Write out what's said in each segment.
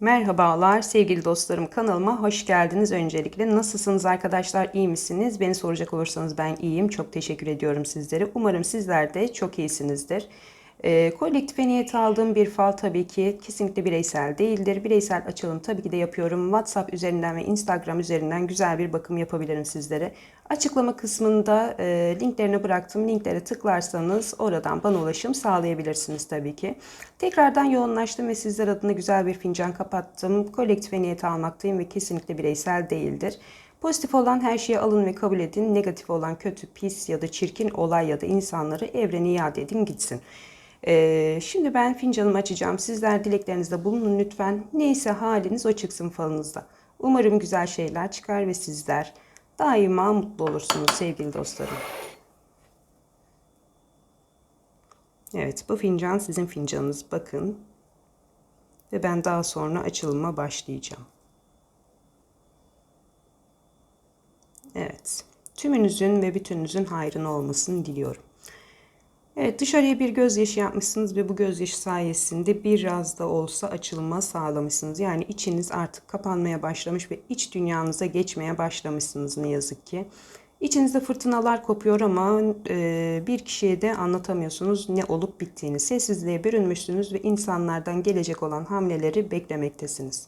Merhabalar sevgili dostlarım kanalıma hoş geldiniz öncelikle. Nasılsınız arkadaşlar iyi misiniz? Beni soracak olursanız ben iyiyim. Çok teşekkür ediyorum sizlere. Umarım sizler de çok iyisinizdir. E, kolektife niyet aldığım bir fal tabii ki kesinlikle bireysel değildir. Bireysel açılım tabii ki de yapıyorum. WhatsApp üzerinden ve Instagram üzerinden güzel bir bakım yapabilirim sizlere. Açıklama kısmında e, linklerini bıraktım. Linklere tıklarsanız oradan bana ulaşım sağlayabilirsiniz tabii ki. Tekrardan yoğunlaştım ve sizler adına güzel bir fincan kapattım. Kolektife niyet almaktayım ve kesinlikle bireysel değildir. Pozitif olan her şeyi alın ve kabul edin. Negatif olan kötü, pis ya da çirkin olay ya da insanları evrene iade edin gitsin. Ee, şimdi ben fincanımı açacağım. Sizler dileklerinizde bulunun lütfen. Neyse haliniz o çıksın falınızda. Umarım güzel şeyler çıkar ve sizler daima mutlu olursunuz sevgili dostlarım. Evet bu fincan sizin fincanınız. Bakın. Ve ben daha sonra açılıma başlayacağım. Evet. Tümünüzün ve bütününüzün hayrına olmasını diliyorum. Evet dışarıya bir gözyaşı yapmışsınız ve bu gözyaşı sayesinde biraz da olsa açılma sağlamışsınız. Yani içiniz artık kapanmaya başlamış ve iç dünyanıza geçmeye başlamışsınız ne yazık ki. İçinizde fırtınalar kopuyor ama e, bir kişiye de anlatamıyorsunuz ne olup bittiğini. Sessizliğe bürünmüşsünüz ve insanlardan gelecek olan hamleleri beklemektesiniz.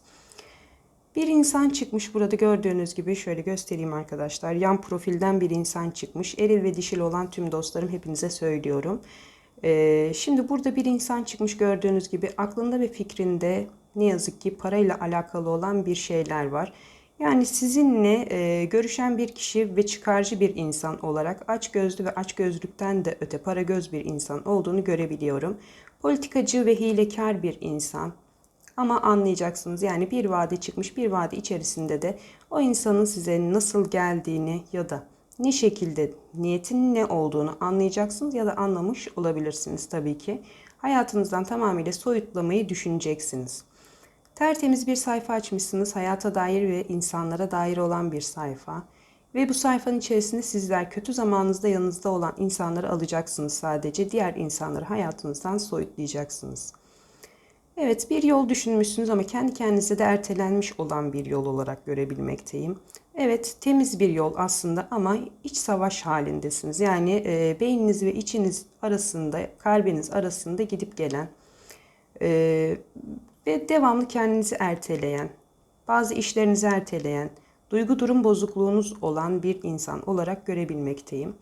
Bir insan çıkmış burada gördüğünüz gibi şöyle göstereyim arkadaşlar. Yan profilden bir insan çıkmış. Eril ve dişil olan tüm dostlarım hepinize söylüyorum. Ee, şimdi burada bir insan çıkmış gördüğünüz gibi aklında ve fikrinde ne yazık ki parayla alakalı olan bir şeyler var. Yani sizinle e, görüşen bir kişi ve çıkarcı bir insan olarak aç gözlü ve aç gözlükten de öte para göz bir insan olduğunu görebiliyorum. Politikacı ve hilekar bir insan. Ama anlayacaksınız yani bir vade çıkmış bir vade içerisinde de o insanın size nasıl geldiğini ya da ne şekilde niyetin ne olduğunu anlayacaksınız ya da anlamış olabilirsiniz tabii ki. Hayatınızdan tamamıyla soyutlamayı düşüneceksiniz. Tertemiz bir sayfa açmışsınız. Hayata dair ve insanlara dair olan bir sayfa. Ve bu sayfanın içerisinde sizler kötü zamanınızda yanınızda olan insanları alacaksınız sadece. Diğer insanları hayatınızdan soyutlayacaksınız. Evet bir yol düşünmüşsünüz ama kendi kendinize de ertelenmiş olan bir yol olarak görebilmekteyim. Evet temiz bir yol aslında ama iç savaş halindesiniz. Yani e, beyniniz ve içiniz arasında, kalbiniz arasında gidip gelen e, ve devamlı kendinizi erteleyen, bazı işlerinizi erteleyen, duygu durum bozukluğunuz olan bir insan olarak görebilmekteyim.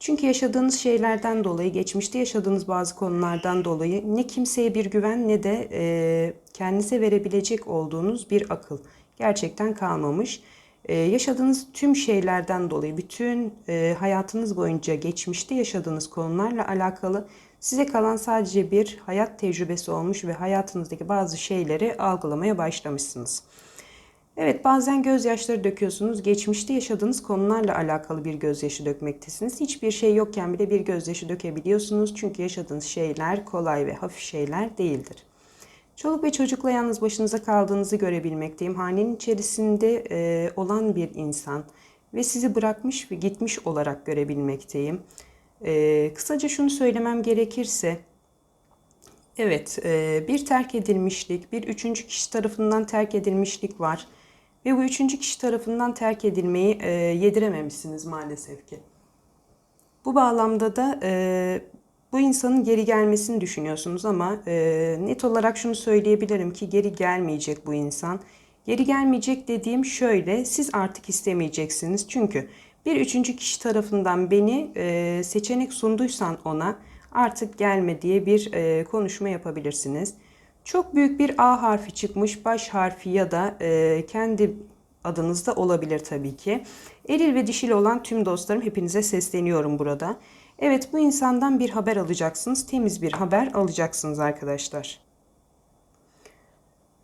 Çünkü yaşadığınız şeylerden dolayı, geçmişte yaşadığınız bazı konulardan dolayı ne kimseye bir güven ne de e, kendinize verebilecek olduğunuz bir akıl gerçekten kalmamış. E, yaşadığınız tüm şeylerden dolayı, bütün e, hayatınız boyunca geçmişte yaşadığınız konularla alakalı size kalan sadece bir hayat tecrübesi olmuş ve hayatınızdaki bazı şeyleri algılamaya başlamışsınız. Evet bazen gözyaşları döküyorsunuz. Geçmişte yaşadığınız konularla alakalı bir gözyaşı dökmektesiniz. Hiçbir şey yokken bile bir gözyaşı dökebiliyorsunuz. Çünkü yaşadığınız şeyler kolay ve hafif şeyler değildir. Çoluk ve çocukla yalnız başınıza kaldığınızı görebilmekteyim. Hanenin içerisinde e, olan bir insan ve sizi bırakmış ve gitmiş olarak görebilmekteyim. E, kısaca şunu söylemem gerekirse, evet e, bir terk edilmişlik, bir üçüncü kişi tarafından terk edilmişlik var. Ve bu üçüncü kişi tarafından terk edilmeyi e, yedirememişsiniz maalesef ki. Bu bağlamda da e, bu insanın geri gelmesini düşünüyorsunuz ama e, net olarak şunu söyleyebilirim ki geri gelmeyecek bu insan. Geri gelmeyecek dediğim şöyle, siz artık istemeyeceksiniz. Çünkü bir üçüncü kişi tarafından beni e, seçenek sunduysan ona artık gelme diye bir e, konuşma yapabilirsiniz. Çok büyük bir A harfi çıkmış, baş harfi ya da e, kendi adınızda olabilir tabii ki. Eril ve dişil olan tüm dostlarım hepinize sesleniyorum burada. Evet bu insandan bir haber alacaksınız. Temiz bir haber alacaksınız arkadaşlar.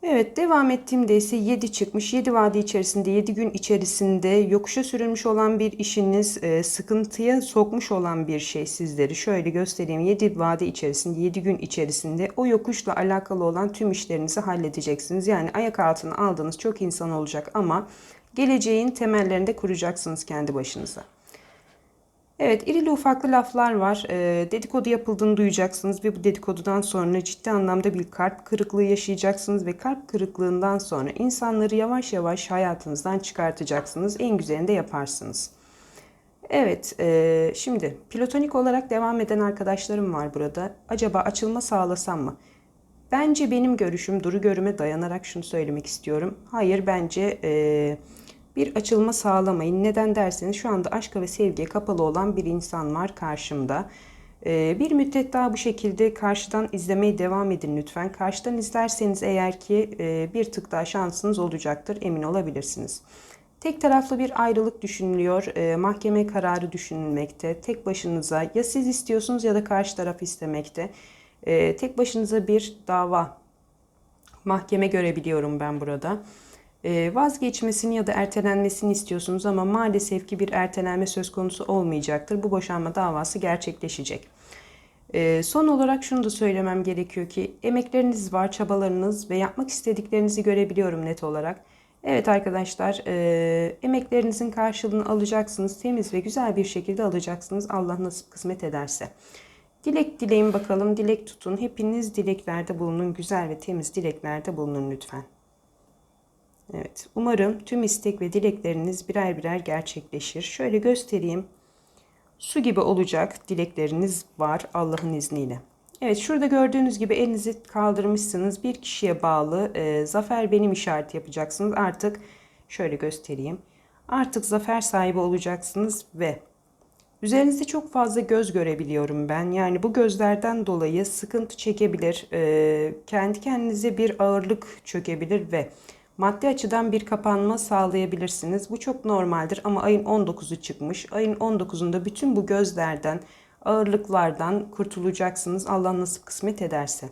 Evet devam ettiğimde ise 7 çıkmış. 7 vade içerisinde 7 gün içerisinde yokuşa sürülmüş olan bir işiniz, e, sıkıntıya sokmuş olan bir şey sizleri. Şöyle göstereyim. 7 vade içerisinde 7 gün içerisinde o yokuşla alakalı olan tüm işlerinizi halledeceksiniz. Yani ayak altına aldığınız çok insan olacak ama geleceğin temellerinde kuracaksınız kendi başınıza. Evet, irili ufaklı laflar var. Ee, dedikodu yapıldığını duyacaksınız ve bu dedikodudan sonra ciddi anlamda bir kalp kırıklığı yaşayacaksınız ve kalp kırıklığından sonra insanları yavaş yavaş hayatınızdan çıkartacaksınız. En güzelini de yaparsınız. Evet, e, şimdi platonik olarak devam eden arkadaşlarım var burada. Acaba açılma sağlasam mı? Bence benim görüşüm, duru görüme dayanarak şunu söylemek istiyorum. Hayır, bence e, bir açılma sağlamayın. Neden derseniz şu anda aşka ve sevgiye kapalı olan bir insan var karşımda. E, bir müddet daha bu şekilde karşıdan izlemeye devam edin lütfen. Karşıdan izlerseniz eğer ki e, bir tık daha şansınız olacaktır, emin olabilirsiniz. Tek taraflı bir ayrılık düşünülüyor, e, mahkeme kararı düşünülmekte. Tek başınıza ya siz istiyorsunuz ya da karşı taraf istemekte. E, tek başınıza bir dava, mahkeme görebiliyorum ben burada. E, vazgeçmesini ya da ertelenmesini istiyorsunuz ama maalesef ki bir ertelenme söz konusu olmayacaktır. Bu boşanma davası gerçekleşecek. E, son olarak şunu da söylemem gerekiyor ki emekleriniz var, çabalarınız ve yapmak istediklerinizi görebiliyorum net olarak. Evet arkadaşlar, e, emeklerinizin karşılığını alacaksınız. Temiz ve güzel bir şekilde alacaksınız. Allah nasip kısmet ederse. Dilek dileyin bakalım, dilek tutun. Hepiniz dileklerde bulunun, güzel ve temiz dileklerde bulunun lütfen. Evet, umarım tüm istek ve dilekleriniz birer birer gerçekleşir. Şöyle göstereyim. Su gibi olacak dilekleriniz var Allah'ın izniyle. Evet şurada gördüğünüz gibi elinizi kaldırmışsınız. Bir kişiye bağlı e, zafer benim işareti yapacaksınız. Artık şöyle göstereyim. Artık zafer sahibi olacaksınız ve üzerinizde çok fazla göz görebiliyorum ben. Yani bu gözlerden dolayı sıkıntı çekebilir. E, kendi kendinize bir ağırlık çökebilir ve maddi açıdan bir kapanma sağlayabilirsiniz. Bu çok normaldir ama ayın 19'u çıkmış. Ayın 19'unda bütün bu gözlerden ağırlıklardan kurtulacaksınız Allah nasip kısmet ederse.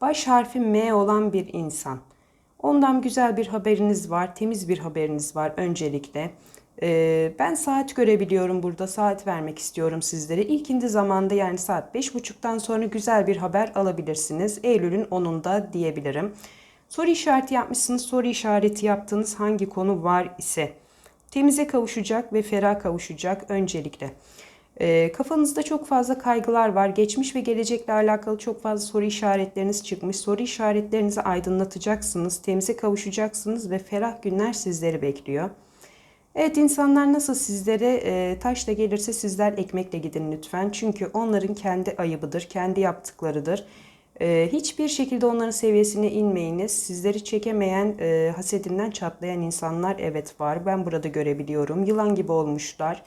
Baş harfi M olan bir insan. Ondan güzel bir haberiniz var, temiz bir haberiniz var öncelikle. Ee, ben saat görebiliyorum burada, saat vermek istiyorum sizlere. İlkindi zamanda yani saat 5.30'dan sonra güzel bir haber alabilirsiniz. Eylül'ün 10'unda diyebilirim. Soru işareti yapmışsınız, soru işareti yaptığınız hangi konu var ise temize kavuşacak ve ferah kavuşacak öncelikle. E, kafanızda çok fazla kaygılar var. Geçmiş ve gelecekle alakalı çok fazla soru işaretleriniz çıkmış. Soru işaretlerinizi aydınlatacaksınız, temize kavuşacaksınız ve ferah günler sizleri bekliyor. Evet insanlar nasıl sizlere e, taşla gelirse sizler ekmekle gidin lütfen. Çünkü onların kendi ayıbıdır, kendi yaptıklarıdır. E, hiçbir şekilde onların seviyesine inmeyiniz. Sizleri çekemeyen, e, hasedinden çatlayan insanlar evet var. Ben burada görebiliyorum. Yılan gibi olmuşlar.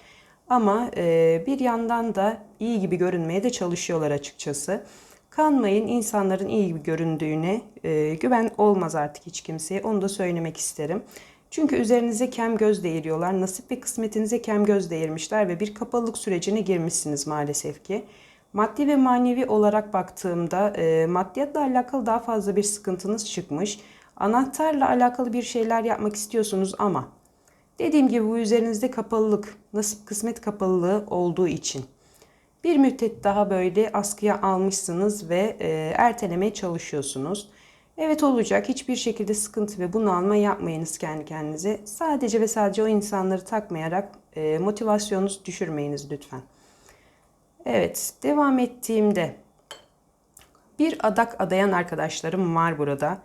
Ama e, bir yandan da iyi gibi görünmeye de çalışıyorlar açıkçası. Kanmayın insanların iyi gibi göründüğüne e, güven olmaz artık hiç kimseye onu da söylemek isterim. Çünkü üzerinize kem göz değiriyorlar. Nasip ve kısmetinize kem göz değirmişler ve bir kapalılık sürecine girmişsiniz maalesef ki. Maddi ve manevi olarak baktığımda e, maddiyatla alakalı daha fazla bir sıkıntınız çıkmış. Anahtarla alakalı bir şeyler yapmak istiyorsunuz ama Dediğim gibi bu üzerinizde kapalılık, nasip kısmet kapalılığı olduğu için bir müddet daha böyle askıya almışsınız ve e, ertelemeye çalışıyorsunuz. Evet olacak. Hiçbir şekilde sıkıntı ve bunalma yapmayınız kendi kendinize. Sadece ve sadece o insanları takmayarak e, motivasyonunuzu düşürmeyiniz lütfen. Evet, devam ettiğimde bir adak adayan arkadaşlarım var burada.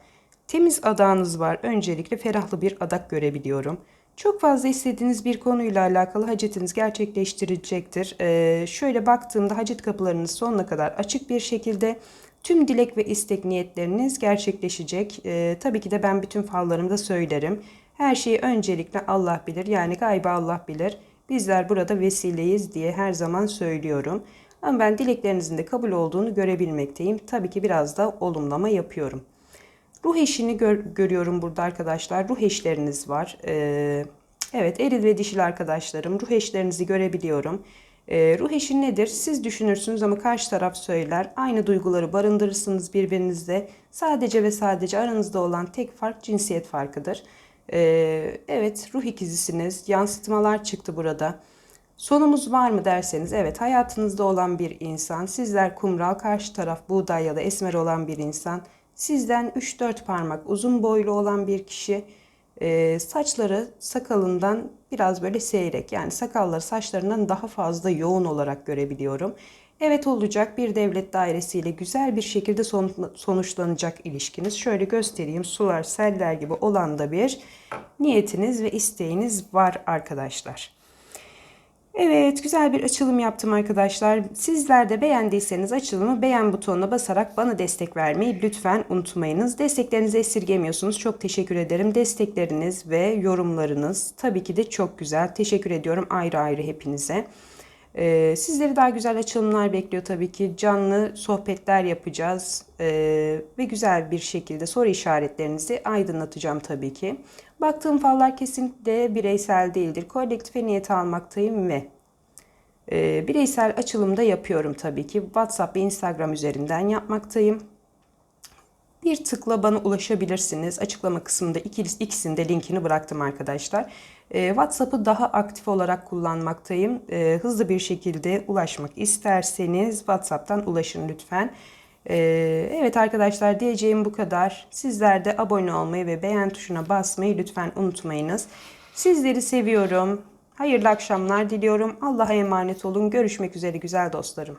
Temiz adağınız var. Öncelikle ferahlı bir adak görebiliyorum. Çok fazla istediğiniz bir konuyla alakalı hacetiniz gerçekleştirilecektir. Ee, şöyle baktığımda hacet kapılarınız sonuna kadar açık bir şekilde tüm dilek ve istek niyetleriniz gerçekleşecek. Ee, tabii ki de ben bütün fallarımda söylerim. Her şeyi öncelikle Allah bilir yani gayba Allah bilir. Bizler burada vesileyiz diye her zaman söylüyorum. Ama ben dileklerinizin de kabul olduğunu görebilmekteyim. Tabii ki biraz da olumlama yapıyorum. Ruh eşini gör, görüyorum burada arkadaşlar. Ruh eşleriniz var. Ee, evet eril ve dişil arkadaşlarım. Ruh eşlerinizi görebiliyorum. Ee, ruh eşi nedir? Siz düşünürsünüz ama karşı taraf söyler. Aynı duyguları barındırırsınız birbirinizde. Sadece ve sadece aranızda olan tek fark cinsiyet farkıdır. Ee, evet ruh ikizisiniz. Yansıtmalar çıktı burada. Sonumuz var mı derseniz evet hayatınızda olan bir insan. Sizler kumral, karşı taraf buğday ya da esmer olan bir insan. Sizden 3-4 parmak uzun boylu olan bir kişi Ee, saçları sakalından biraz böyle seyrek yani sakalları saçlarından daha fazla yoğun olarak görebiliyorum. Evet olacak bir devlet dairesiyle güzel bir şekilde son- sonuçlanacak ilişkiniz. Şöyle göstereyim sular seller gibi olan da bir niyetiniz ve isteğiniz var arkadaşlar. Evet, güzel bir açılım yaptım arkadaşlar. Sizler de beğendiyseniz açılımı beğen butonuna basarak bana destek vermeyi lütfen unutmayınız. Desteklerinizi esirgemiyorsunuz. Çok teşekkür ederim. Destekleriniz ve yorumlarınız tabii ki de çok güzel. Teşekkür ediyorum ayrı ayrı hepinize. Ee, sizleri daha güzel açılımlar bekliyor tabii ki. Canlı sohbetler yapacağız ee, ve güzel bir şekilde soru işaretlerinizi aydınlatacağım tabii ki. Baktığım fallar kesinlikle bireysel değildir. Kolektife niyet almaktayım ve e, bireysel açılımda yapıyorum tabii ki. WhatsApp ve Instagram üzerinden yapmaktayım. Bir tıkla bana ulaşabilirsiniz. Açıklama kısmında ikisi- ikisinin de linkini bıraktım arkadaşlar. Ee, WhatsApp'ı daha aktif olarak kullanmaktayım. Ee, hızlı bir şekilde ulaşmak isterseniz WhatsApp'tan ulaşın lütfen. Ee, evet arkadaşlar diyeceğim bu kadar. Sizler de abone olmayı ve beğen tuşuna basmayı lütfen unutmayınız. Sizleri seviyorum. Hayırlı akşamlar diliyorum. Allah'a emanet olun. Görüşmek üzere güzel dostlarım.